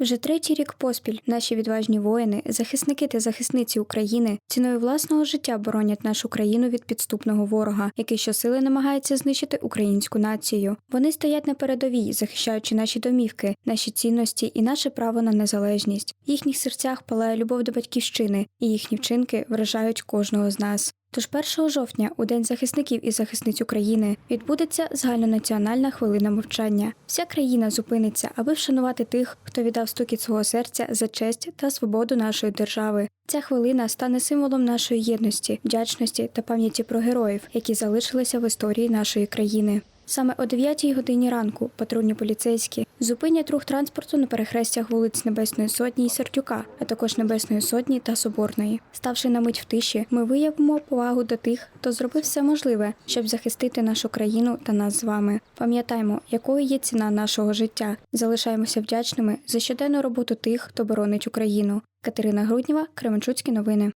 Вже третій рік поспіль наші відважні воїни, захисники та захисниці України ціною власного життя боронять нашу країну від підступного ворога, який щосили намагається знищити українську націю. Вони стоять на передовій, захищаючи наші домівки, наші цінності і наше право на незалежність. В їхніх серцях палає любов до батьківщини, і їхні вчинки вражають кожного з нас. Тож 1 жовтня, у День захисників і захисниць України, відбудеться загальнонаціональна хвилина мовчання. Вся країна зупиниться, аби вшанувати тих, хто віддав стукіт свого серця за честь та свободу нашої держави. Ця хвилина стане символом нашої єдності, вдячності та пам'яті про героїв, які залишилися в історії нашої країни. Саме о 9 годині ранку патрульні поліцейські зупинять рух транспорту на перехрестях вулиць Небесної Сотні і Сердюка, а також Небесної Сотні та Соборної. Ставши на мить в тиші, ми виявимо повагу до тих, хто зробив все можливе, щоб захистити нашу країну та нас з вами. Пам'ятаймо, якою є ціна нашого життя. Залишаємося вдячними за щоденну роботу тих, хто боронить Україну. Катерина Грудніва, Кременчуцькі новини.